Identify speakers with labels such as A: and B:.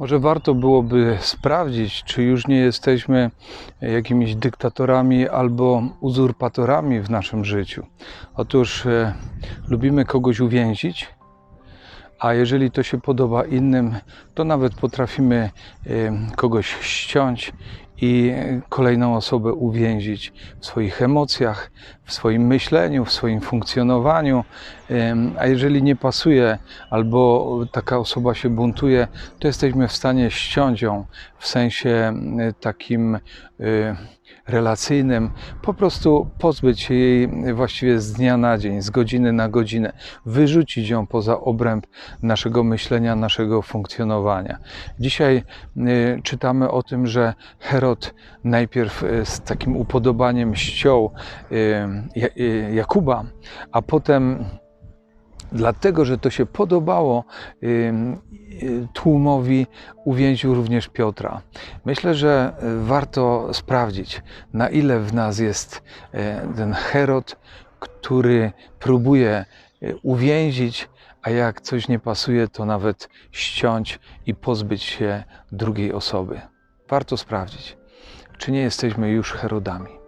A: Może warto byłoby sprawdzić, czy już nie jesteśmy jakimiś dyktatorami albo uzurpatorami w naszym życiu. Otóż e, lubimy kogoś uwięzić, a jeżeli to się podoba innym, to nawet potrafimy e, kogoś ściąć i kolejną osobę uwięzić w swoich emocjach, w swoim myśleniu, w swoim funkcjonowaniu. A jeżeli nie pasuje albo taka osoba się buntuje, to jesteśmy w stanie ściąć ją w sensie takim y, relacyjnym, po prostu pozbyć się jej właściwie z dnia na dzień, z godziny na godzinę, wyrzucić ją poza obręb naszego myślenia, naszego funkcjonowania. Dzisiaj y, czytamy o tym, że Herod najpierw y, z takim upodobaniem ściął Ja- y, Jakuba, a potem dlatego, że to się podobało tłumowi, uwięził również Piotra. Myślę, że warto sprawdzić, na ile w nas jest ten Herod, który próbuje uwięzić, a jak coś nie pasuje, to nawet ściąć i pozbyć się drugiej osoby. Warto sprawdzić, czy nie jesteśmy już Herodami.